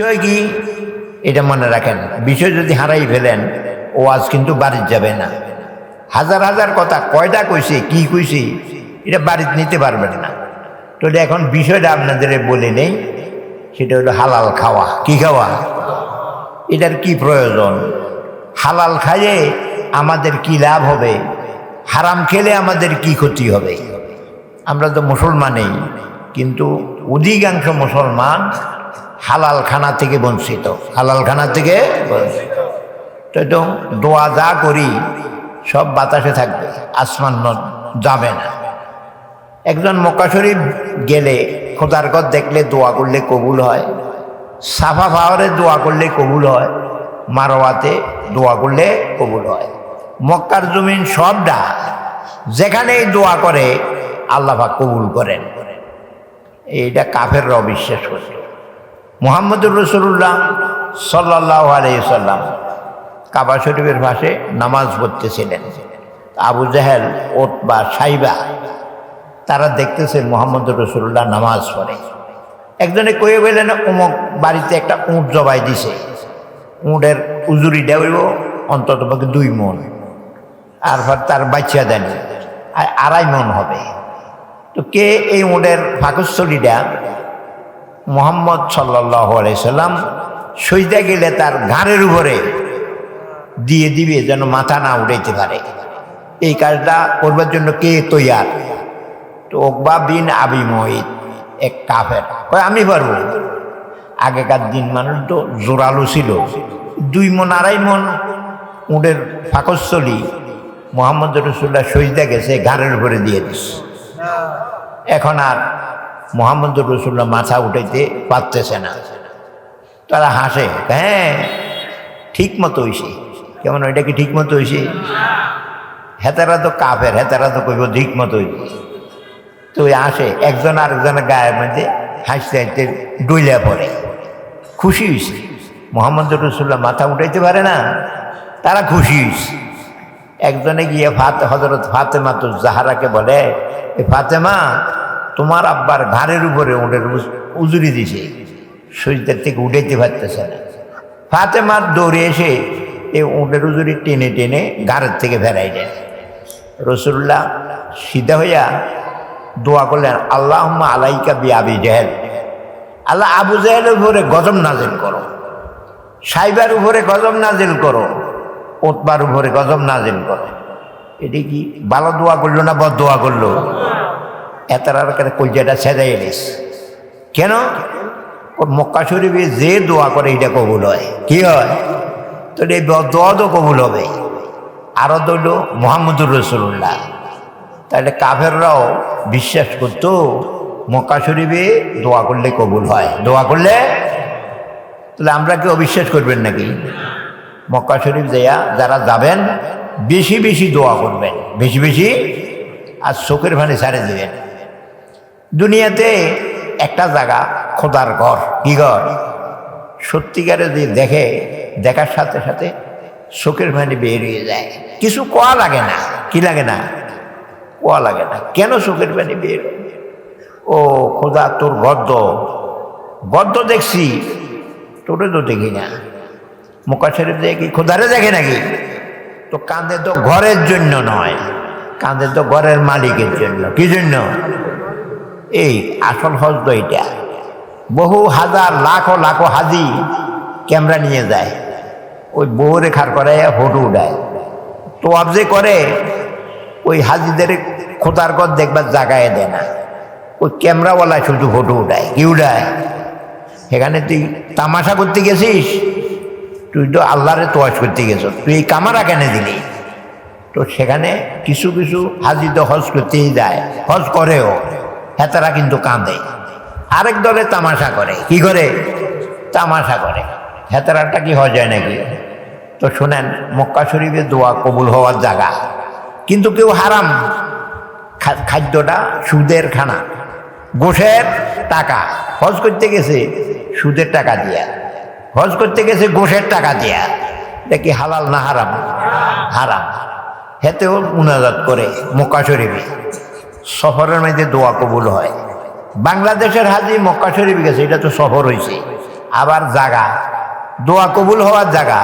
বিষয় কি? এটা মনে রাখেন, বিষয় যদি হারাই ফেলেন, ওয়াজ কিন্তু বাড়ির যাবে না। হাজার হাজার কথা, কয়টা কইছে, কি কইছে, এটা বাড়িতে নিতে পারবেন না। তো এখন বিষয়টা আপনাদের বলে নেই, সেটা হলো হালাল খাওয়া। কি খাওয়া? এটার কি প্রয়োজন? হালাল খাইয়ে আমাদের কি লাভ হবে? হারাম খেলে আমাদের কি ক্ষতি হবে? আমরা তো মুসলমানই, কিন্তু অধিকাংশ মুসলমান হালাল খানা থেকে বঞ্চিত। হালাল খানা থেকে বঞ্চিত। তো দোয়া যা করি, সব বাতাসে থাকবে, আসমান যাবে না। একজন মক্কা শরীফ গেলে, খোদার ঘর দেখলে দোয়া করলে কবুল হয়, সাফা পাওয়ারে দোয়া করলে কবুল হয় মারোয়াতে দোয়া করলে কবুল হয়। মক্কার জমিন সবটা যেখানেই দোয়া করে, আল্লাহ কবুল করেন। এইটা কাফেররা অবিশ্বাস করত মোহাম্মদুর রসুল্লাহ সাল্লাহ আলাইসাল্লাম কাবা শরীফের পাশে নামাজ পড়তেছিলেন। আবু জাহেল ওট বা সাইবা, তারা দেখতেছেন মোহাম্মদ রসুল্লাহ নামাজ পড়ে। একজনে কয়ে বললেন অমুক বাড়িতে একটা উঁট জবাই দিছে। উঁটের উজুরি হইব অন্তত পক্ষে দুই মন। আর তার বাচ্চা দেন আড়াই মন হবে। তো কে এই উঁটের ফাঁকস্থলীটা মোহাম্মদ সাল্লাহ আলাইসাল্লাম সইতে গেলে তার ঘাড়ের উপরে দিয়ে দিবে যেন মাথা না উড়াইতে পারে। এই কাজটা করবার জন্য কে তৈয়ার? তো ওকবা বিন আবি মহিত এক কাফের। আমি পারব। আগেকার দিন মানুষ তো জোরালো ছিল। দুই মন, আড়াই মন উঁটের ফাঁকস্থলী মোহাম্মদ রসুল্লাহ সইদা গেছে, ঘাড়ের উপরে দিয়ে দিস এখন আর মোহাম্মদ রসুল্লাহ মাথা উঠাইতে পারতেছে না। তারা হাসে হ্যাঁ ঠিক মতো হইছে। কেমন ওইটা কি ঠিক মতো হইছে? হেতারা তো কাফের, হেতারা তো কইব ঠিক মতো হইছে। তো ওই আসে একজন আরেকজনের গায়ের মধ্যে হাসতে হাসতে ডইলা পড়ে। খুশি হয়েছে মোহাম্মদ রসুল্লাহ মাথা উঠাইতে পারে না, তারা খুশি হয়েছে একজনে গিয়ে ফাতে হজরত ফাতেমা তো জাহারাকে বলে, এ ফাতেমা তোমার আব্বার ঘাড়ের উপরে ওদের উজুরি দিছে। সজিদার থেকে উঠাইতে পারতেছে না। ফাতেমার দৌড়ে এসে এই উঁটের উজুরি টেনে টেনে ঘাড়ের থেকে ফেরাই দেয়। রসুল্লাহ সিধা হইয়া দোয়া করলেন আল্লাহ আলাইকা বি আবি জাহেল। আল্লাহ আবু জাহেলের উপরে গজব নাজিল করো। সাইবার উপরে গজব নাজিল করো। ওতবার উপরে গজব নাজিল করো। এটি কি ভালো দোয়া করল না বদ দোয়া করল? এতার কলজাটা ছেদাই এলিস কেন? মক্কা শরীফে যে দোয়া করে এটা কবুল হয়। কি হয়? তো এই দোয়া তো কবুল হবে। আরও হলো মোহাম্মদুর রসুল্লাহ তাহলে কাফেররাও বিশ্বাস করতো মক্কা শরীফে দোয়া করলে কবুল হয়। দোয়া করলে? তাহলে আমরা কি অবিশ্বাস করবেন নাকি? মক্কা শরীফ দেয়া যারা যাবেন, বেশি বেশি দোয়া করবেন। বেশি বেশি আর চোখের ভানে ছাড়ে দেবেন। দুনিয়াতে একটা জায়গা খোদার ঘর। কি ঘর? সত্যিকারে যে দেখে, দেখার সাথে সাথে চোখের ভানে বেরিয়ে যায়। কিছু কোয়া লাগে না। কি লাগে না? কোয়া লাগে না। কেন চোখের পানি বের? ও খোদা, তোর গদ্য গদ্য দেখছি। তোরে তো দেখি না। মোকা শরীফ দেখি। খোদারে দেখে নাকি? তো কাঁদে তো ঘরের জন্য নয়। কাঁদে তো ঘরের মালিকের জন্য। কি জন্য? এই আসল হজ তো এটা বহু হাজার লাখো লাখো হাজি ক্যামেরা নিয়ে যায়। ওই বউরে খার করে ফটো উঠায়। তো যে করে, ওই হাজিদের খোঁতার ঘর দেখবার জায়গায় দেয় না। ওই ক্যামেরাওয়ালা শুধু ফটো উঠায়, কি উঠায়? সেখানে তুই তামাশা করতে গেছিস? তুই তো আল্লাহরে তোয়াজ করতে গেছ। তুই এই কামারা কেন দিলি? তো সেখানে কিছু কিছু হাজি তো হজ করতেই যায়, হজ করেও। হেতারা কিন্তু কাঁদে। আরেক দলে তামাশা করে। কি করে? তামাশা করে। হেতারাটা কি হয় নাকি? তো শোনেন, মক্কা শরীফে দোয়া কবুল হওয়ার জায়গা। কিন্তু কেউ হারাম। খাদ্যটা সুদের খানা। গোশের টাকা। হজ করতে গেছে সুদের টাকা দিয়া। হজ করতে গেছে গোশের টাকা দিয়া। এটা কি হালাল না হারাম? হারাম। হেতেও মুনাজাত করে মক্কা শরীফে। সফরের মধ্যে দোয়া কবুল হয়। বাংলাদেশের হাজি মক্কা শরীফ গেছে, এটা তো সফর হয়েছে আবার জাগা। দোয়া কবুল হওয়ার জায়গা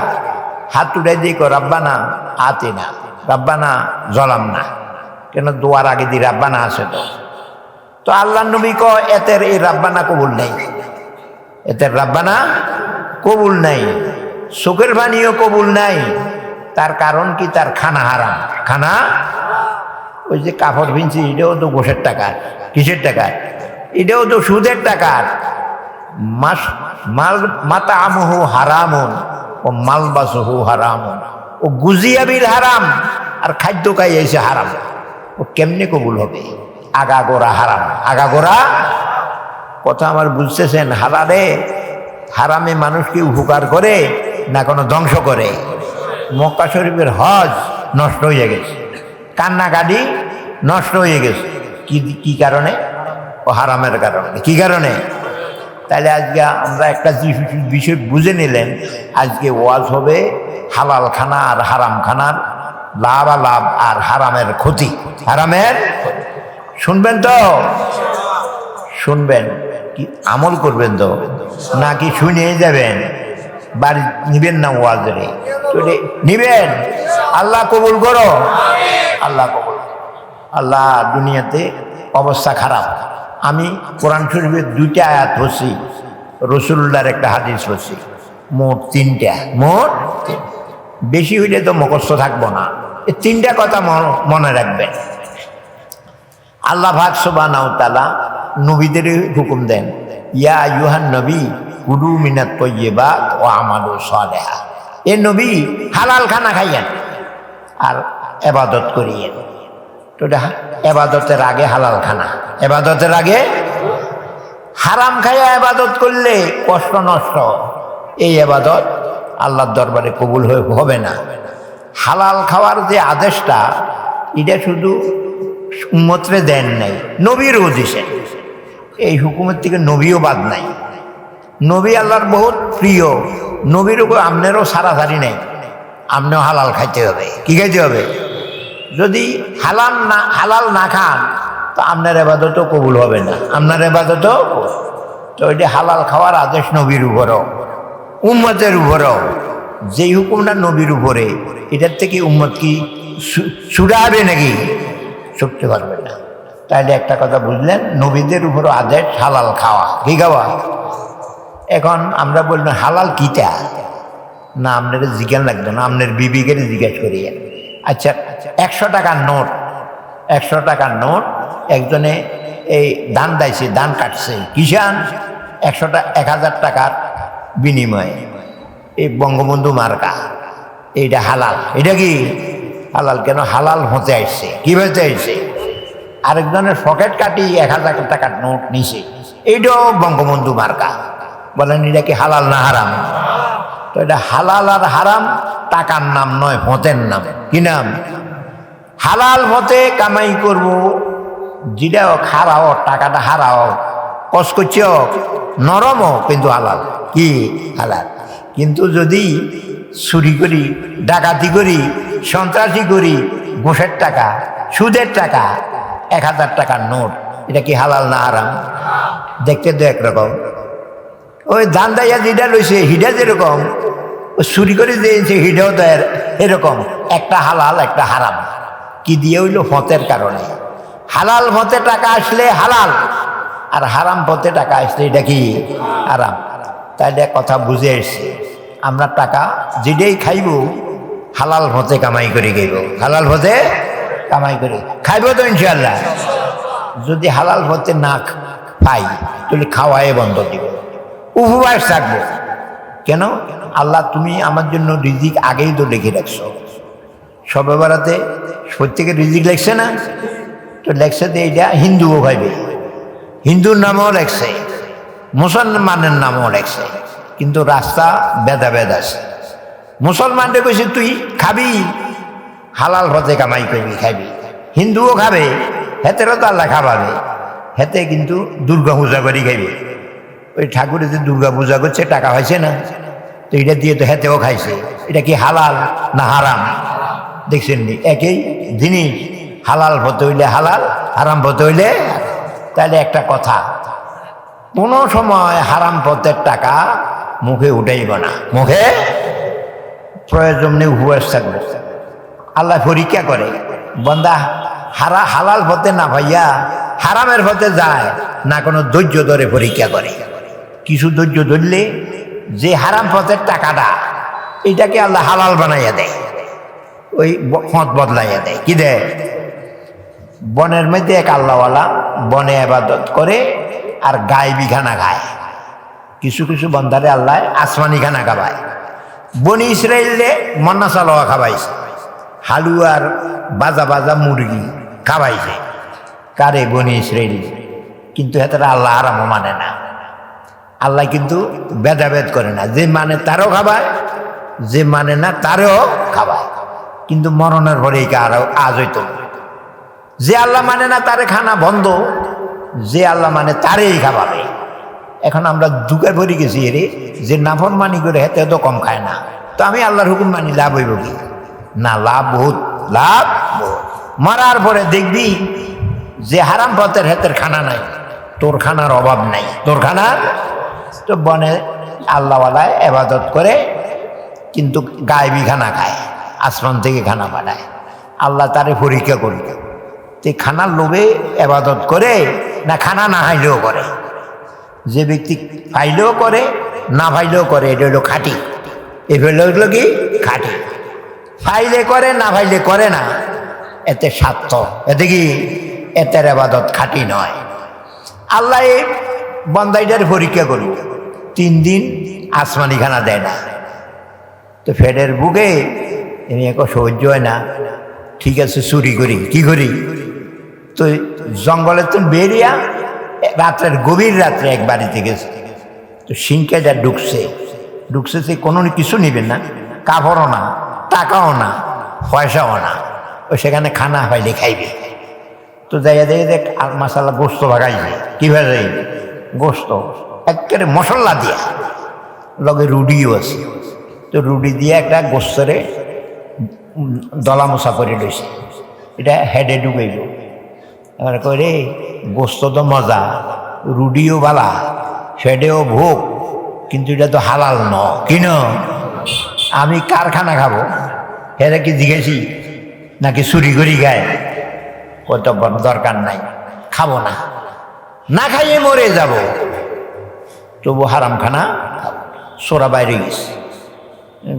হাত উঠে দিয়ে কো রাব্বানা, আতে না। রাব্বানা, জলাম না। কেন দোয়ার আগে দিয়ে রাব্বানা আছে তো। তো আল্লাহ নবী ক এতের এই রাব্বানা কবুল নেই। এতের রাব্বানা কবুল নাই। চোখের পানিও কবুল নাই। তার কারণ কি? তার খানা হারাম। খানা ওই যে কাপড় ভিনছি এটাও তো গোষের টাকা, কিসের টাকার এটাও তো সুদের টাকার মাস, মাল মাতা আমহু হারামন, ও মালবাসহু হারামন। ও গুজিয়াবির হারাম, আর খাদ্য খাই এসে হারাম। ও কেমনে কবুল হবে? আগাগোড়া হারাম। আগাগোড়া? কথা আমার বুঝতেছেন হারারে হারামে মানুষকে উপকার করে না কোনো ধ্বংস করে? মক্কা শরীফের হজ নষ্ট হয়ে গেছে। কান্নাকাটি নষ্ট হয়ে গেছে। কি কি কারণে? ও হারামের কারণে। কি কারণে? তাহলে আজকে আমরা একটা বিষয় বুঝে নিলেন, আজকে ওয়াজ হবে হালাল খানা আর হারাম খানার লাভ আর লাভ আর হারামের ক্ষতি। হারামের শুনবেন তো? শুনবেন। কি আমল করবেন তো? নাকি শুনে যাবেন? বাড়ি নিবেন না ওয়াজরে। নিবেন, আল্লাহ কবুল করো। আল্লাহ কবুল আল্লাহ দুনিয়াতে অবস্থা খারাপ। আমি কোরআন শরীফের দুইটা আয়াত হচ্ছি রসুল্লাহর একটা হাদিস হচ্ছি মোট তিনটা, মোট বেশি হইলে তো মুখস্থ থাকব না। এই তিনটা কথা মন- মনে রাখবেন। আল্লাহ ভাগ সুবানাও তালা নবীদের হুকুম দেন। ইয়া ইউহান নবী কুরু মিনাত তৈবা ও আমালু সালেহা। এ নবী হালাল খানা খাইয়েন আর এবাদত করিয়েন। তো এবাদতের আগে হালাল খানা। এবাদতের আগে হারাম খাইয়া এবাদত করলে কষ্ট নষ্ট। এই এবাদত আল্লাহর দরবারে কবুল হয়ে হবে না। হালাল খাওয়ার যে আদেশটা, এটা শুধু উম্মতরে দেন নাই, নবীরও দিছেন এই হুকুমের থেকে নবীও বাদ নাই। নবী আল্লাহর বহুত প্রিয়। নবীর উপর আমনেরও সারাসারি নেই। আমনেও হালাল খাইতে হবে। কি খাইতে হবে? যদি হালাল না হালাল না খান, তো আপনার এবাদতও কবুল হবে না। আপনার এবাদতও তো এটি হালাল খাওয়ার আদেশ নবীর উপরও, উম্মতের উপরও। যেই হুকুমটা নবীর উপরে, এটার থেকে উম্মত কি ছুটাবে নাকি? ছুটতে পারবে না। তাহলে একটা কথা বুঝলেন, নবীদের উপরও আদেশ হালাল খাওয়া, কি খাওয়া? এখন আমরা বললাম হালাল কিটা? না আপনার জিজ্ঞান লাগতো না, আপনার বিবিকে জিজ্ঞাসা করিয়ে। আচ্ছা একশো টাকার নোট, একশো টাকার নোট, একজনে এই ধান দাইছে ধান কাটছে কিষান একশো টা, এক হাজার টাকার বিনিময়ে। এই বঙ্গবন্ধু মার্কা, এইটা হালাল। এটা কি? হালাল কেন? হালাল হতে আসছে। কী হতে আসছে? আরেকজনের পকেট কাটি এক হাজার টাকার নোট নিছে। এইটাও বঙ্গবন্ধু মার্কা। বলেন, এটা কি হালাল না হারাম? তো এটা হালাল আর হারাম, টাকার নাম নয় হতের নাম। কি নাম? হালাল হতে কামাই করব। যেটাও খারাও টাকাটা হারাও। কস করছ নরমও, কিন্তু হালাল। কি হালাল? কিন্তু যদি চুরি করি, ডাকাতি করি, সন্ত্রাসী করি, ঘুষের টাকা, সুদের টাকা এক হাজার টাকার নোট। এটা কি হালাল না আরাম দেখতে তো একরকম। ওই ধান দাইয়া যেটা রয়েছে হিডা যেরকম, ও চুরি করে দিয়েছে হিডাও তো এরকম। একটা হালাল, একটা হারাম। কি দিয়ে হইল ফতের কারণে? হালাল ফতে টাকা আসলে হালাল, আর হারাম পথে টাকা আসলে এটা কি হারাম? তাইলে কথা বুঝে এসছে। আমরা টাকা যেটাই খাইব, হালাল পথে কামাই করে গেব হালাল পথে কামাই করে। খাইব তো ইনশাল্লাহ যদি হালাল পথে না পাই, তাহলে খাওয়াই বন্ধ দিব। উপবাস থাকব। কেন? আল্লাহ তুমি আমার জন্য রিজিক আগেই তো লিখে রাখছো। সবে বেড়াতে প্রত্যেকের রিজিক লেখছে না? তো লেখছে তো এইটা হিন্দুও ভাইবে হিন্দুর নামও লেখছে, মুসলমানের নামও লেখছে। কিন্তু রাস্তা বেদা বেদ আছে। মুসলমানরে কইছে, তুই খাবি? হালাল হতে কামাই করবি খাবি হিন্দুও খাবে, হেতেরও তো আল্লাহ খাবাবে হেতে কিন্তু দুর্গা পূজা করি খাইবে। ওই ঠাকুরে যে দুর্গা পূজা করছে, টাকা হয়েছে না? তো এটা দিয়ে তো হেতেও খাইছে। এটা কি হালাল না হারাম? দেখছেন নি, একই জিনিস। হালাল হতে হইলে হালাল, হারাম হতে হইলে তাহলে একটা কথা। কোনো সময় হারাম পথের টাকা মুখে উঠাইব না। মুখে প্রয়োজন নেই উপবাস থাকবে। আল্লাহ পরীক্ষা করে। বন্দা, হারা, হালাল পথে না ভাইয়া, হারামের পথে যায়, না কোনো ধৈর্য ধরে পরীক্ষা করে। কিছু ধৈর্য ধরলে যে হারাম পথের টাকাটা, এটাকে আল্লাহ হালাল বানাইয়া দেয়। ওই ব- বদলাইয়া দেয়। কি দেয়? বনের মধ্যে এক আল্লাহওয়ালা বনে আবাদত করে আর গায়ে খানা খায়। কিছু কিছু বন্ধারে আল্লাহ আসমানি খানা খাবায় বনি ইসরায়েলে মন্না চালোয়া খাবাইছে হালুয়ার বাজা বাজা মুরগি খাবাইছে কারে বনি ইসরায়েল কিন্তু হেতারা আল্লাহ আরামও মানে না। আল্লাহ কিন্তু ভেদাভেদ করে না। যে মানে তারও খাবায়, যে মানে না তারও খাবায়। কিন্তু মরণের পরে এই আজ হইতো। যে আল্লাহ মানে না তারে খানা বন্ধ, যে আল্লাহ মানে তারেই খাবাবে। এখন আমরা দুঃখে ভরে গেছি রে, যে নাফর মানি করে হেতে তো কম খায় না। তো আমি আল্লাহর হুকুম মানি লাভ হইব কি? না, লাভ বহুত, লাভ মরার পরে দেখবি যে হারাম পথের হেতের খানা নাই, তোর খানার অভাব নাই। তোর খানার তো বনে আল্লাহওয়ালায় এবাদত করে, কিন্তু গায়েবি খানা খায়, আসমান থেকে খানা পাঠায় আল্লাহ তারে পরীক্ষা করি তে খানার লোভে এবাদত করে, না খানা না হাইলেও করে। যে ব্যক্তি পাইলেও করে, না পাইলেও করে, এটা হলো খাঁটি। এ হলো কি? খাঁটি। ফাইলে করে, না ফাইলে করে না। এতে স্বার্থ। এতে কি? এতের আবাদত খাঁটি নয়। আল্লাহ বন্দাইটার পরীক্ষা করি তিন দিন আসমানি খানা দেয় না। তো ফেডের বুকে এমনি এক সহ্য হয় না। ঠিক আছে, চুরি করি। কি করি? তো জঙ্গলে তো বেরিয়া রাত্রের গভীর রাত্রে এক বাড়িতে গেছে। তো সিংকেটা ঢুকছে ঢুকছে সে কোনো কিছু নেবেন না। কাপড়ও না। টাকাও না, পয়সাও না। ও সেখানে খানা পাইলে খাইবে তো যাইয়া দেখে দেখ, আর মশালা গোস্ত ভাগাইছে কীভাবে গোস্ত, একেবারে মশলা দিয়া। লগে রুডিও আছে। তো রুডি দিয়ে একটা গোস্তরে দলা মশা করে লইছে। এটা হেডে ডুবাইল এবার করে গোস্ত তো মজা রুডিও বালা ফেডেও ভোগ, কিন্তু এটা তো হালাল ন কিন আমি কারখানা খাব। হেরে কি জিজ্ঞেসি? নাকি চুরি করি গায় কত দরকার নাই, খাব না। না খাইয়ে মরে যাব। তবু হারাম খানা সোরা বাইরে গেছে।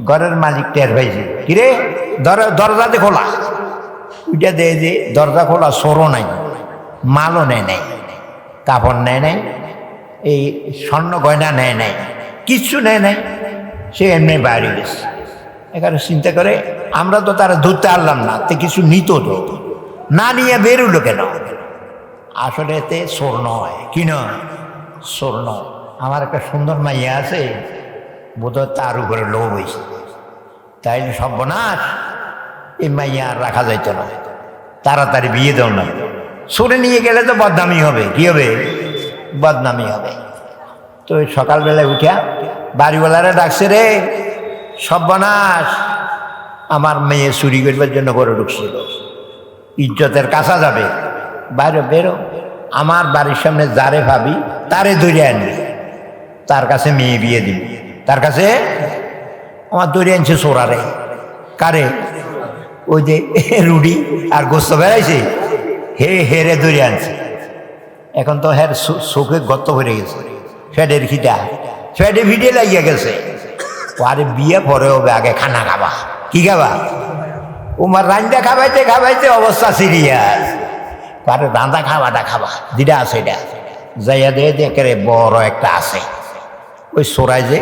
ঘরের মালিক টের পাইছে, কিরে, দর- দরজাতে খোলা। ওইটা দেয় যে, দরজা খোলা সরো নাই, মালও নেয় নাই, কাপড় নেয় নাই, এই স্বর্ণ গয়না নেয় নাই, কিচ্ছু নেয় নাই। সে এমনি বাইরে গেছে। এখানে চিন্তা করে, আমরা তো তারা ধরতে পারলাম না, তে কিছু নিত তো। না নিয়ে বেরোলো কেন? আসলে এতে সোর নয় কি নয় সোর নয় আমার একটা সুন্দর মাইয়া আছে, বোধহয় তার উপরে লোভ হয়েছে। তাইলে সর্বনাশ, এই মাইয়া আর রাখা যাইতো না। তাড়াতাড়ি বিয়ে দাও না। সরে নিয়ে গেলে তো বদনামি হবে। কি হবে? বদনামি হবে। তো সকালবেলায় উঠিয়া বাড়িওয়ালারা ডাকছে রে, সর্বনাশ। আমার মেয়ে চুরি করবার জন্য করে ঢুকছিল। ইজ্জতের কাছা যাবে। বাইরে বেরো। আমার বাড়ির সামনে যারে ভাবি, তারে ধরে আনবি তার কাছে মেয়ে বিয়ে দিবি। তার কাছে? আমার ধরে আনছে সোরারে। কারে? ওই যে রুডি আর গোস্ত বেড়াইছে? হে হেরে ধরে আনছে। এখন তো হের চোখে গর্ত ভরে গেছে। ফ্যাটের খিটা ফ্যাটে ভিটে লাগিয়ে গেছে। আরে বিয়ে পরে হবে, আগে খানা খাবা। কি খাবা? উমার রান্দা খাবাইতে খাবাইতে অবস্থা সিরিয়াস। আরে রান্দা খাবাটা খাবা, যেটা আছে এটা। যাইয়া দিয়ে দেখে বড় একটা আছে। ওই সোরাই যে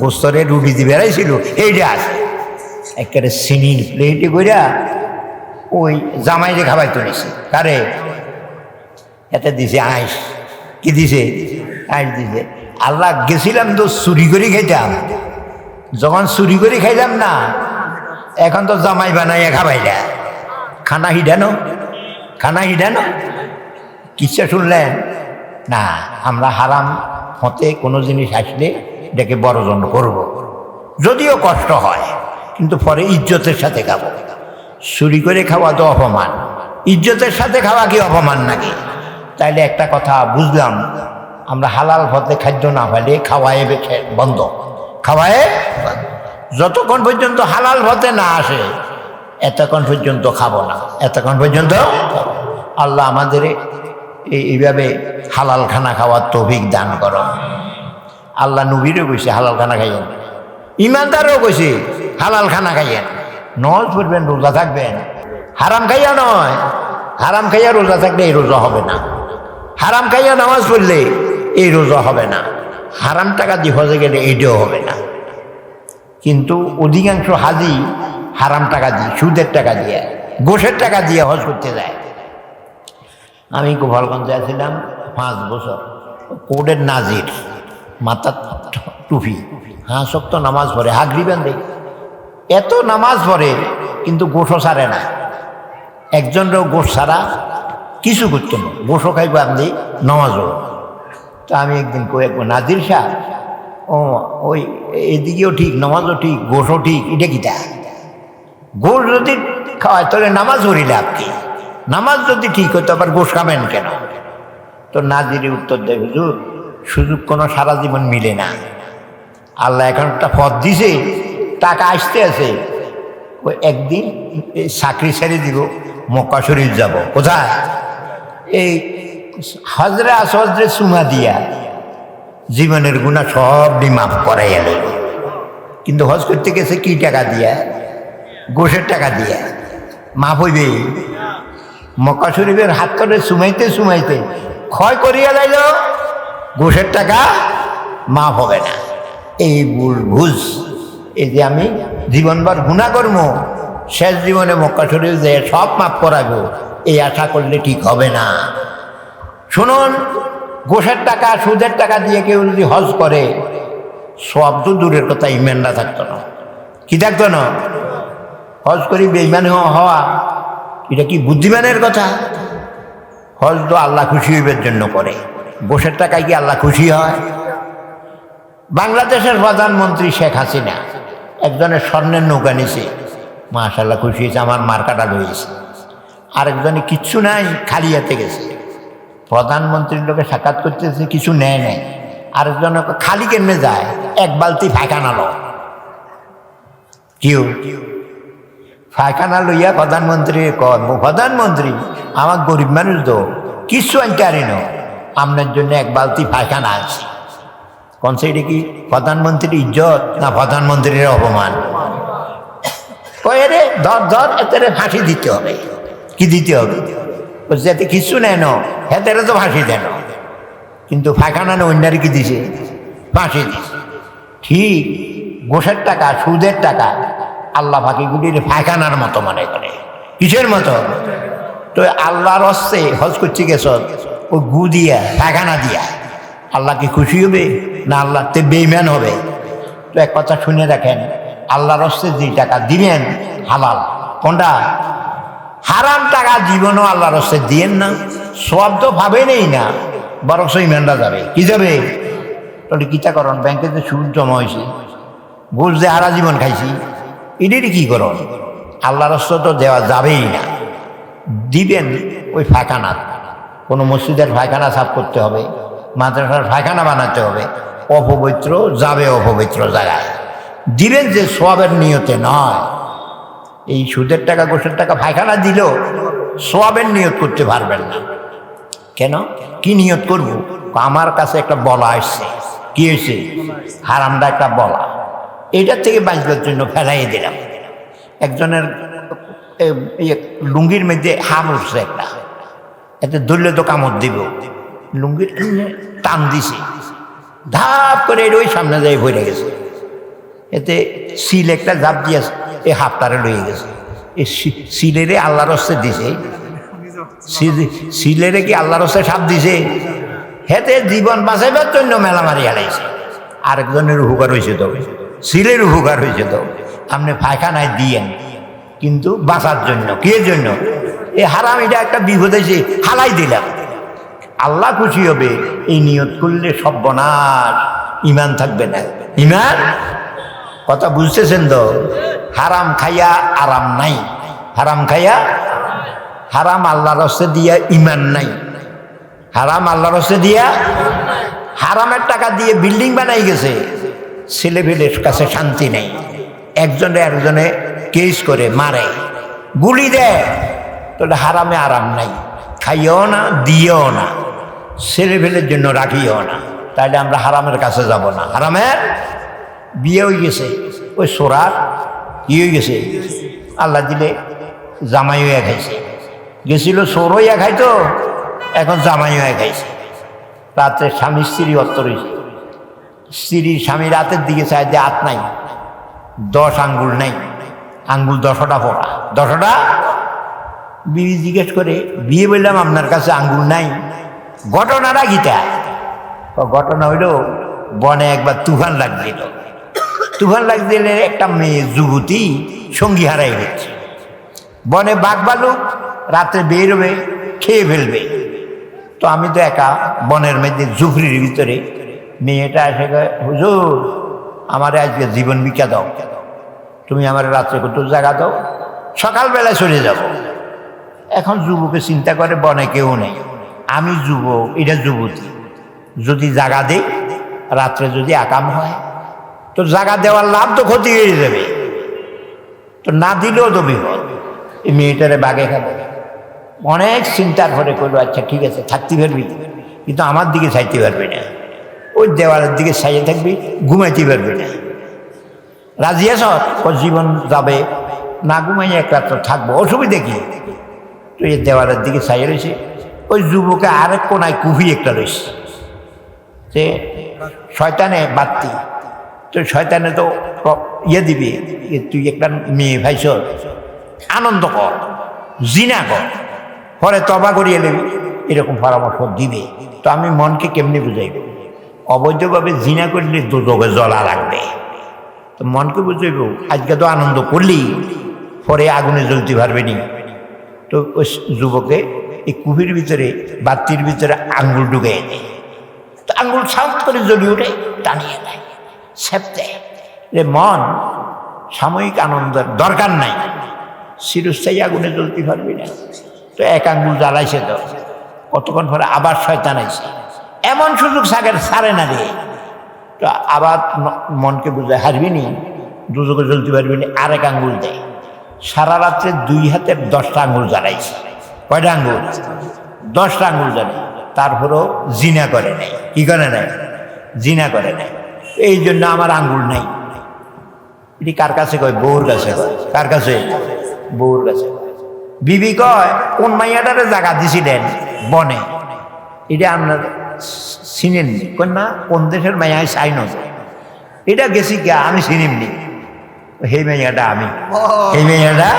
গোস্তরে রুটি দিয়ে বেড়াইছিল, এইটা আছে। একেবারে সিনির প্লেটে কইরা ওই জামাইরে খাবাই তুলেছে কারে? এতে দিছে আইস কি দিছে? আইস দিছে। আল্লাহ গেছিলাম তো চুরি করে খাইতাম। যখন চুরি করে খাইলাম না, এখন তো জামাই বানাইয়া খাবাইলা খানা হিডানো খানা হিডানো কিচ্ছা শুনলেন? না, আমরা হারাম হতে কোনো জিনিস আসলে এটাকে বড়জন করব। যদিও কষ্ট হয়, কিন্তু পরে ইজ্জতের সাথে খাব। চুরি করে খাওয়া তো অপমান। ইজ্জতের সাথে খাওয়া কি অপমান নাকি? তাইলে একটা কথা বুঝলাম আমরা হালাল পথে খাদ্য না পাইলে খাওয়ায় বন্ধ। খাওয়ায় যতক্ষণ পর্যন্ত হালাল পথে না আসে, এতক্ষণ পর্যন্ত খাব না। এতক্ষণ পর্যন্ত আল্লাহ আমাদের এই- এইভাবে হালাল খানা খাওয়ার তৌফিক দান করো আল্লাহ নবীরও কইছে, হালাল খানা খাইয়েন। ইমানদারও কইছে, হালাল খানা খাইয়েন। নজ পড়বেন, রোজা থাকবেন। হারাম খাইয়া নয়। হারাম খাইয়া রোজা থাকলে এই রোজা হবে না। হারাম খাইয়া নামাজ পড়লে এই রোজা হবে না। হারাম টাকা দিয়ে হজে গেলে এইটাও হবে না। কিন্তু অধিকাংশ হাজি হারাম টাকা দিয়ে, সুদের টাকা দিয়ে, গোষের টাকা দিয়ে হজ করতে যায়। আমি গোপালগঞ্জে আছিলাম পাঁচ বছর। কোর্টের নাজির মাথা টুপি হ্যাঁ শক্ত নামাজ পড়ে হাগরি বান্ধে এত নামাজ পড়ে, কিন্তু গোসও সারে না। একজনরাও গোস ছাড়া কিছু করতো না গোসও খাইব আপনি নামাজও। তা আমি একদিন কই একবার নাজির শাহ ও, ওই এদিকেও ঠিক, নামাজও ঠিক, গোসও ঠিক, এটা কিটা গোস যদি খাওয়ায়, তাহলে নামাজ পড়িলে আপনি নামাজ যদি ঠিক হতো, আবার গোস খাবেন কেন? তো নাজিরে উত্তর দেয়, হুজুর, সুযোগ কোনো সারা জীবন মিলে না। আল্লাহ এখন একটা পথ দিছে, টাকা আসতে আছে ওই একদিন চাকরি ছেড়ে দিব, মক্কা শরীফ যাব, কোথায়? এই হজরে আসরে সুমা দিয়া জীবনের গুণা সব মাফ করাই এল কিন্তু হজ করতে গেছে কি টাকা দিয়া? গোষের টাকা দিয়া। মাফ হইবে? মক্কা শরীফের হাত করে সুমাইতে সুমাইতে ক্ষয় করিয়া লাইল গোষের টাকা মাফ হবে না। এই বুঝ, এই যে আমি জীবনবার গুণা কর্ম, শেষ জীবনে মক্কা শরীফ যে সব মাফ করাবো এই আশা করলে ঠিক হবে না। শুনুন, গোষের টাকা, সুদের টাকা দিয়ে কেউ যদি হজ করে, সব তো দূরের কথা ইমানরা থাকতো না। কি থাকতো না? হজ করি বেইমান হওয়া এটা কি বুদ্ধিমানের কথা? হজ তো আল্লাহ খুশি হইবার জন্য করে। গোষের টাকায় কি আল্লাহ খুশি হয়? বাংলাদেশের প্রধানমন্ত্রী শেখ হাসিনা একজনের স্বর্ণের নৌকা নিছে। মাশাল্লাহ খুশি হয়েছে, আমার মার্কাটা রয়েছে আরেকজনে কিচ্ছু নাই, খালি হাতে গেছে। প্রধানমন্ত্রীর লোকে সাক্ষাৎ করতেছে কিছু নেয় নেয় আরেকজন খালি কেমনে যায়? এক বালতি ফাঁকানা লো। কেউ? ফাঁকানা লইয়া প্রধানমন্ত্রী প্রধানমন্ত্রী, আমার গরিব মানুষ তো কিছু আনতে পারি না। আপনার জন্য এক বালতি ফাঁকানা আছে। কোন সাইডে কি? প্রধানমন্ত্রীর ইজ্জত না প্রধানমন্ত্রীর অপমান? রে ধর ধর, এতে ফাঁসি দিতে হবে। কি দিতে হবে? এতে কিছু নেয় না হেতে তো ফাঁসি দেন কিন্তু ফাঁকানা না অন্যার কি দিছে? ফাঁসি দিছে। ঠিক, গোষের টাকা, সুদের টাকা, আল্লাহ ফাঁকিগুলির ফাঁকানার মতো মনে করে। কিসের মতো? তো আল্লাহর হস্তে হজ করছি গেছ ও গু দিয়া ফাঁকানা দিয়া, আল্লাহ কি খুশি হবে না আল্লাহ তে বেইম্যান হবে? তো এক কথা শুনে রাখেন, আল্লাহর হস্তে যে টাকা দিবেন, হালাল, কোনটা? হারাম টাকা জীবনও আল্লাহর হস্তে দিয়েন না সব তো ভাবেনই না, বরং ইমানটা যাবে। কি যাবে? তাহলে কিতা করন ব্যাংকে যে সুদ জমা হয়েছে। ঘুষ যে হারা জীবন খাইছি। এটারই কি করন আল্লাহর হস্তে তো দেওয়া যাবেই না। দিবেন ওই ফাঁকানা। কোনো মসজিদের ফায়খানা সাফ করতে হবে, মাদ্রাসার ফায়খানা বানাতে হবে। অপবিত্র যাবে অপবিত্র জায়গায়। দিবেন যে সোয়াবের নিয়তে নয়। এই সুদের টাকা, গোসের টাকা ফায়খানা দিলেও সোয়াবের নিয়ত করতে পারবেন না। কেন? কি নিয়ত করব? আমার কাছে একটা বলা আসছে। কি হয়েছে? হারামটা একটা বলা। এইটার থেকে বাঁচবার জন্য ফেলাই দিলাম। একজনের লুঙ্গির মধ্যে হাম উঠছে একটা। এতে ধরলে তো কামড় দিব। লুঙ্গির টান দিছে। ধাপ করে ওই সামনে যাই ভরে গেছে। এতে সিল একটা ধাপ দিয়ে এই হাফটারে লয়ে গেছে। এ সিলেরে আল্লাহর হস্তে দিছে। সিল- সিলেরে কি আল্লাহর হস্তে সাপ দিছে? হেতে জীবন বাঁচাইবার জন্য মেলা মারি হারাইছে। আরেকজনের উপকার হয়েছে তো। সিলের উপকার হয়েছে তো। আপনি পায়খানায় দিয়েন। কিন্তু বাঁচার জন্য কিয়ের জন্য? এ হারাম, এটা একটা বিপদ হয়েছে হালাই দিলাম। আল্লাহ খুশি হবে, এই নিয়ত করলে সর্বনাশ ইমান থাকবে না। ইমান? কথা বুঝতেছেন তো? হারাম খাইয়া আরাম নাই। হারাম খাইয়া হারাম আল্লাহর রসে দিয়া ইমান নাই। হারাম আল্লাহর হস্তে দিয়া হারামের টাকা দিয়ে বিল্ডিং বানাই গেছে। ছেলে পেলের কাছে শান্তি নেই। একজনে একজনে কেস করে, মারে, গুলি দেয়। হারামে আরাম নাই। খাইও না দিয়েও না। ছেলে পেলের জন্য রাখিও না। তাইলে আমরা হারামের কাছে যাব না। হারামের বিয়ে হয়ে গেছে। ওই সোরার কি হয়ে গেছে। আল্লাহ দিলে জামাই হয়ে খাইছে গেছিল সরইয়া খাইতো এখন জামাই হয়ে খাইছে রাত্রে স্বামী স্ত্রী অত্ত রয়েছে স্ত্রী স্বামী রাতের দিকে চায় যে হাত নাই, দশ আঙ্গুল নাই। আঙ্গুল দশটা পড়া। দশটা? বিবি জিজ্ঞেস করে, বিয়ে বললাম আপনার কাছে আঙ্গুল নাই। ঘটনাটা গীতা ঘটনা হইল, বনে একবার তুফান লাগছিল। তুফান লাগছিল একটা মেয়ে যুবতী সঙ্গী হারাই গেছে। বনে বাঘ বালুক রাত্রে বেরোবে, খেয়ে ফেলবে। তো আমি তো একা বনের মধ্যে জুফরির ভিতরে। মেয়েটা এসে হুজুর, আমারে আজকে জীবন ভিক্ষা দাও। তুমি আমার রাত্রে কত জায়গা দাও? সকালবেলায় চলে যাব এখন যুবকে চিন্তা করে, বনে কেউ নেই। আমি যুবক, এটা যুবতী। যদি জাগা দেই, রাত্রে যদি আকাম হয় তো জাগা দেওয়ার লাভ তো ক্ষতি হয়ে যাবে। তো না দিলেও তো বিপদ। এই মেয়েটারে বাগে খাবে। অনেক চিন্তার করে করল আচ্ছা ঠিক আছে, থাকতে পারবি। কিন্তু আমার দিকে চাইতে পারবি না। ওই দেওয়ালের দিকে সাইয়ে থাকবি, ঘুমাইতে পারবি না। রাজি আস ও জীবন যাবে। না ঘুমাই এক রাত্র থাকব। অসুবিধা কি? তো এই দেওয়ালের দিকে সাইয়ে রয়েছে ওই যুবকে আরেক কোনায় কুফি একটা রয়েছে সে শয়তানে বাত্তি তো শয়তানে তো ইয়ে দিবি। তুই একটা মেয়ে ভাইছ। আনন্দ কর, জিনা কর। পরে তবা করিয়ে নেবি। এরকম পরামর্শ দিবে। তো আমি মনকে কেমনি বুঝাইব? অবৈধভাবে জিনা করলে দুদকে জ্বলা লাগবে। তো মনকে বুঝাইব, আজকে তো আনন্দ করলি, পরে আগুনে জ্বলতে পারবে নি। তো ওই যুবকে এই কুপির ভিতরে, বাতির ভিতরে আঙ্গুল ঢুকিয়ে দেয় তো আঙ্গুল সাউথ করে জ্বলি উঠে টানিয়ে দেয়। সেপতে। রে মন সাময়িক আনন্দের দরকার নাই। চিরস্থায়ী আগুনে জ্বলতে পারবি না। তো এক আঙ্গুল জ্বালাইছে তো। কতক্ষণ পরে আবার শয়তান আইছে। এমন সুযোগ সাগের সারে না রে। তো আবার মনকে বুঝে হারবি নি? দুজকে জ্বলতে পারবি না? আর এক আঙ্গুল দেয়। সারা রাত্রে দুই হাতের দশটা আঙ্গুল জ্বালাইছে। কয়টা আঙ্গুল? দশটা আঙ্গুল জ্বালাই তারপরেও জিনা করে নাই। কি করে নাই? জিনা করে নাই। এই জন্য আমার আঙ্গুল নাই। এটি কার কাছে কয়? বউর কাছে কয়। কার কাছে? বউর কাছে। বিবি কয়, কোন মাইয়াটারে জায়গা দিছিলেন বনে। এটা আপনার চিনেননি কোন না, কোন দেশের মাইয়ায় চাই ন এটা গেছি কে আমি চিনিমনি সেই মাইয়াটা আমি। সেই মাইয়াটা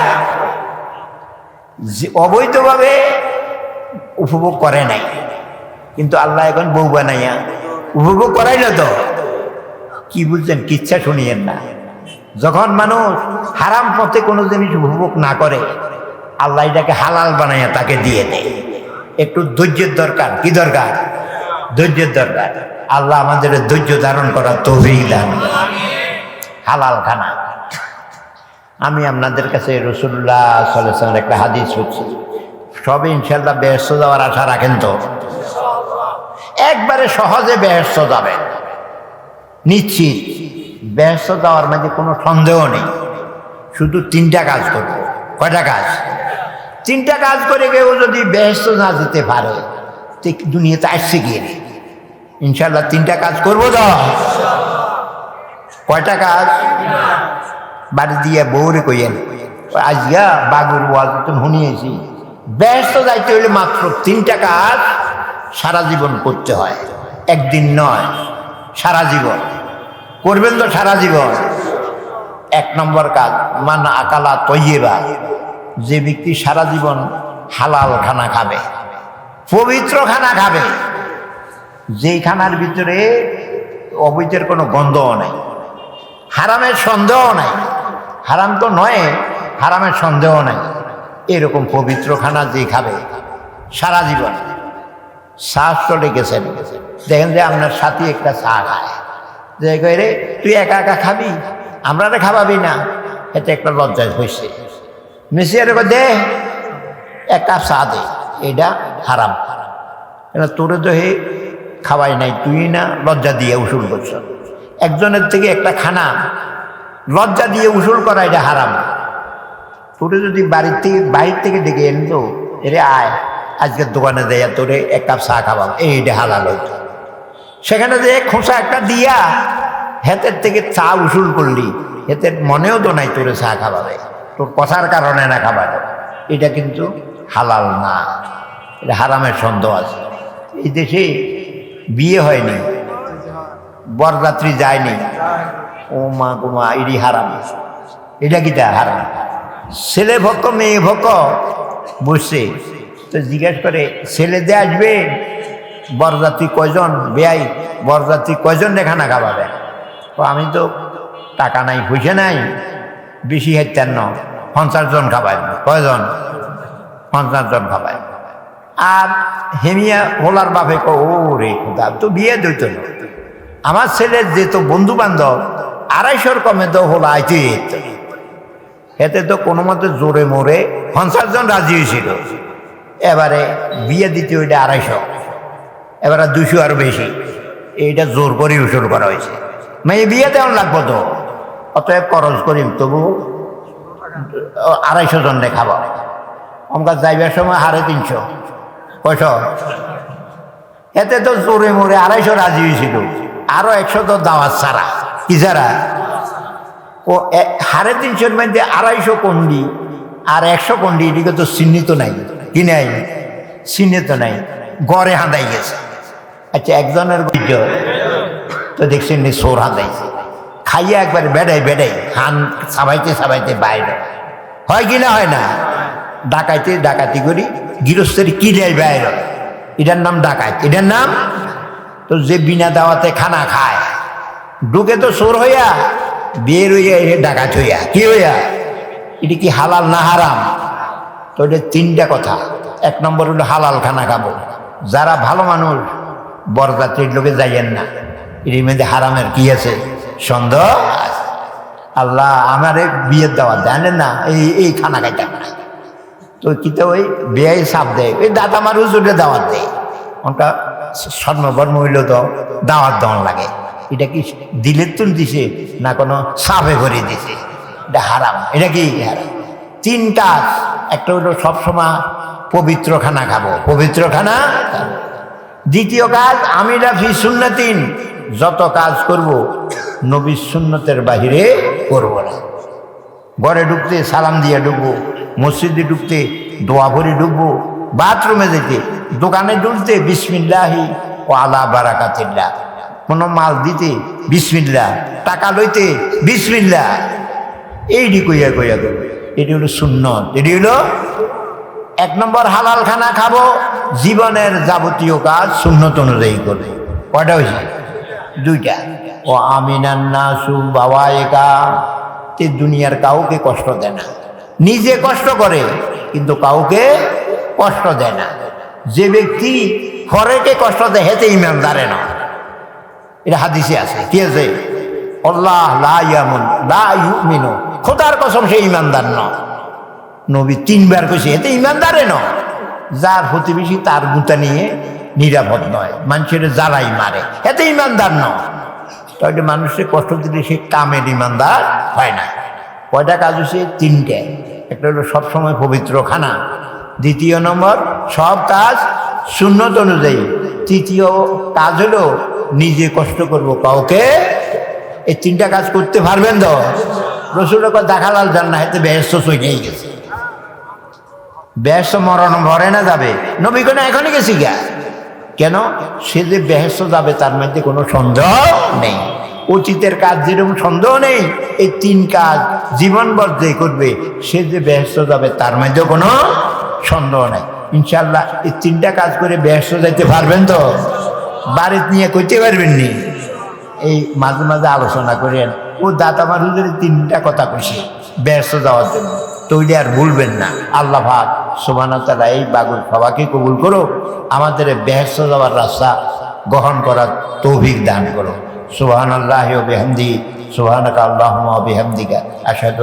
যে অবৈধভাবে উপভোগ করে নাই। কিন্তু আল্লাহ এখন বউ বানাইয়া উপভোগ করাই না তো। কি বুঝছেন? কিচ্ছা শুনিয়েন না। যখন মানুষ হারাম পথে কোনো জিনিস উপভোগ না করে, আল্লাহ এটাকে হালাল বানাইয়া তাকে দিয়ে দেয়। একটু ধৈর্যের দরকার। কি দরকার? ধৈর্যের দরকার। আল্লাহ আমাদের ধৈর্য ধারণ করা তৌফিক দান। হালাল খানা। আমি আপনাদের কাছে রসুল্লাহ সাল্লামের একটা হাদিস হচ্ছে সবে ইনশাল্লাহ ব্যস্ত যাওয়ার আশা রাখেন তো? একবারে সহজে ব্যস্ত যাবেন। নিশ্চিত ব্যস্ত যাওয়ার মাঝে কোনো সন্দেহ নেই। শুধু তিনটা কাজ করব। কয়টা কাজ? তিনটা কাজ করে কেউ যদি ব্যস্ত না যেতে পারে, তো দুনিয়াতে আসছে গিয়ে ইনশাল্লাহ তিনটা কাজ করব তো। কয়টা কাজ? বাড়ি দিয়ে বউরে কইয়েন আজকে বাগুর ওয়াজ শুনিয়েছি। ব্যস্ত যাইতে হলে মাত্র তিনটা কাজ সারা জীবন করতে হয়। একদিন নয় সারা জীবন। করবেন তো সারা জীবন। এক নম্বর কাজ, মান আকালা তৈয়েবা। যে ব্যক্তি সারা জীবন হালাল খানা খাবে, পবিত্র খানা খাবে, যেই খানার ভিতরে অবৈধের কোনো গন্ধও নাই, হারামের সন্দেহ নাই, হারাম তো নয়, হারামের সন্দেহ নাই, এরকম পবিত্র খানা যে খাবে, সারা জীবন। শ্বাস চলে গেছেন দেখেন যে আপনার সাথে একটা চা খায়। যে কই রে, তুই একা একা খাবি? আমরা রে খাওয়াবি না। এটা একটা লজ্জায় হয়েছে মিশিয়ে রে দে, এক কাপ চা দে, এটা হারাম। এরা তোরে তো হে খাওয়াই নাই, তুই না লজ্জা দিয়ে উসুল করছ। একজনের থেকে একটা খানা লজ্জা দিয়ে উসুল করা, এটা হারাম। তোরে যদি বাড়ির থেকে, বাইরে থেকে ডেকে এনতো এরে আয়, আজকের দোকানে দেয়া তোরে এক কাপ চা খাওয়াম এইটা হালাল হইতো। সেখানে যে খোসা একটা দিয়া হেতের থেকে চা উসুল করলি, হেতের মনেও তো নাই তোরে চা খাওয়াবে তোর কথার কারণে না খাবাবে এটা কিন্তু হালাল না। এটা হারামের সন্দেহ আছে। এই দেশে বিয়ে হয়নি, বরযাত্রী যায়নি। ও মা গো মা, এটি হারাম। এটা কিটা হারাম? ছেলে ভক্ক মেয়ে ভক্ক বসছে। তো জিজ্ঞেস করে, ছেলে দিয়ে আসবে? বরযাত্রী কয়জন? বেয়াই বরযাত্রী কয়জন খানা খাওয়াবে ও, আমি তো টাকা নাই, পয়সা নাই। বেশি হেতেন ন। পঞ্চাশ জন খাবাই কয়জন? পঞ্চাশ জন আর হেমিয়া হোলার বাপে কো ও রে খোদা, তো বিয়ে দইত না। আমার ছেলের যে তো বন্ধু বান্ধব আড়াইশোর কমে তো হোলা আইতে এতে তো কোনো মতে জোরে মোরে পঞ্চাশ জন রাজি হয়েছিল এবারে বিয়ে দিতে ওইটা আড়াইশো। এবারে দুশো আরও বেশি। এইটা জোর করে উসুল করা হয়েছে। মেয়ে বিয়ে তেমন লাগবো তো। অতএব খরচ করিম, তবু আড়াইশো জন দেখাবো আমরা যাইবার সময় হারে তিনশো। কয়শো? এতে তো জোরে মোরে আড়াইশো রাজি হয়েছিল। আরও একশো তো দাওয়াত ছাড়া। কি ছাড়া? ও সাড়ে তিনশোর মধ্যে আড়াইশো কন্ডি আর একশো কন্ডি, এদিকে তো চিহ্নিত নাই। কি নাই? চিহ্নিত নাই। গড়ে হাঁদাই গেছে। আচ্ছা একজনের তো দেখছেন নি সোর হাঁদাইছে খাইয়া একবার বেড়াই বেড়াই হান সাবাইতে সাবাইতে বাইরে। হয় কি না হয় না? ডাকাইতে ডাকাতি করি, গৃহস্থের কিলাই বাইরে? এটার নাম ডাকাত। এটার নাম? তো যে বিনা দাওয়াতে খানা খায়। ঢুকে তো সোর হইয়া, বের হইয়া এ ডাকাত হইয়া। কি হইয়া? এটি কি হালাল না হারাম? তো এটা তিনটা কথা। এক নম্বর হলো হালাল খানা খাব। যারা ভালো মানুষ বরযাত্রীর লোকে যাইয়েন না। এর মধ্যে হারামের কি আছে? সন্দেহ। আল্লাহ আমারে বিয়ের দাওয়াত জানেন না, এই এই খানা খাইতাম না। তো কিতে ওই বেয়াই সাপ দেয়, ওই দাদা আমার হুজুরে দাওয়াত দেয়। ওটা স্বর্ণবর্ম হইল তো দাওয়াত দেওয়ান লাগে। এটা কি দিলের তুন দিছে না কোনো সাপে ভরে দিছে? এটা হারাম। এটা কি হারাম? তিনটা, একটা হলো সবসময় পবিত্র খানা খাব। পবিত্র খানা। দ্বিতীয় কাজ, আমি রাফি সুন্নতিন। যত কাজ করব, নবীর সুন্নতের বাহিরে করব না। ঘরে ঢুকতে সালাম দিয়ে ঢুকবো, মসজিদে ঢুকতে দোয়া ভরে ঢুকবো, বাথরুমে যেতে, দোকানে ঢুকতে বিসমিল্লাহি ও আলা বারাকাতিল্লাহ। কোনো মাল দিতে বিসমিল্লা টাকা লইতে বিসমিল্লা এইটি কইয়া কইয়া করবে এটি হলো শূন্য এটি হলো এক নম্বর হালাল খানা খাব, জীবনের যাবতীয় কাজ সুন্নত অনুযায়ী করবে। কয়টা হয়েছে? দুইটা। ও আমিনান্না সু বাবা একা তে দুনিয়ার কাউকে কষ্ট দেয় না। নিজে কষ্ট করে, কিন্তু কাউকে কষ্ট দেয় না। যে ব্যক্তি ফরেকে কষ্ট দেয় হেতে ইমানদারে না। এটা হাদিসে আছে, কি আছে? আল্লাহ লা ইয়ামুন, লা খোদার কসম, সে ইমানদার ন। নবী তিনবার কইছে, এতে ইমানদারে ন যার প্রতিবেশী তার গুতা নিয়ে নিরাপদ নয়। মানুষের জ্বালাই মারে। এতে ইমানদার ন তাহলে মানুষের কষ্ট দিলে সে কামের ইমানদার হয় না। কয়টা কাজ হচ্ছে তিনটে। একটা হলো সবসময় পবিত্র খানা দ্বিতীয় নম্বর, সব কাজ শূন্যত অনুযায়ী। তৃতীয় কাজ হলো নিজে কষ্ট করব কাউকে। এই তিনটা কাজ করতে পারবেন তো? রসুল দেখালাল যান না হাতে ব্যস্ত সই গেছে। ব্যস্ত মরণ ভরে না যাবে। নবী এখনই গেছি গা। কেন? সে যে বেহেস্ত যাবে, তার মধ্যে কোনো সন্দেহ নেই। অতীতের কাজ যেরকম সন্দেহ নেই, এই তিন কাজ জীবন বর্জে করবে, সে যে বেহেস্ত যাবে, তার মধ্যে কোনো সন্দেহ নেই। ইনশাল্লাহ এই তিনটা কাজ করে ব্যস্ত যাইতে পারবেন তো? বাড়িতে নিয়ে করতে পারবেন নি? এই মাঝে মাঝে আলোচনা করেন। ও দাতা মানুষের তিনটা কথা কইছে ব্যস্ত যাওয়ার জন্য। তৈরি আর ভুলবেন না। আল্লাহ ভাগ সোমানা তালা এই বাগুর সবাকে কবুল করো। আমাদের ব্যস্ত যাওয়ার রাস্তা গ্রহণ করার তৌভিক দান করো। সুহান আল্লাহ বেহামদি সুবহানাকা আল্লাহুম্মা বেহামদিকা, আশহাদু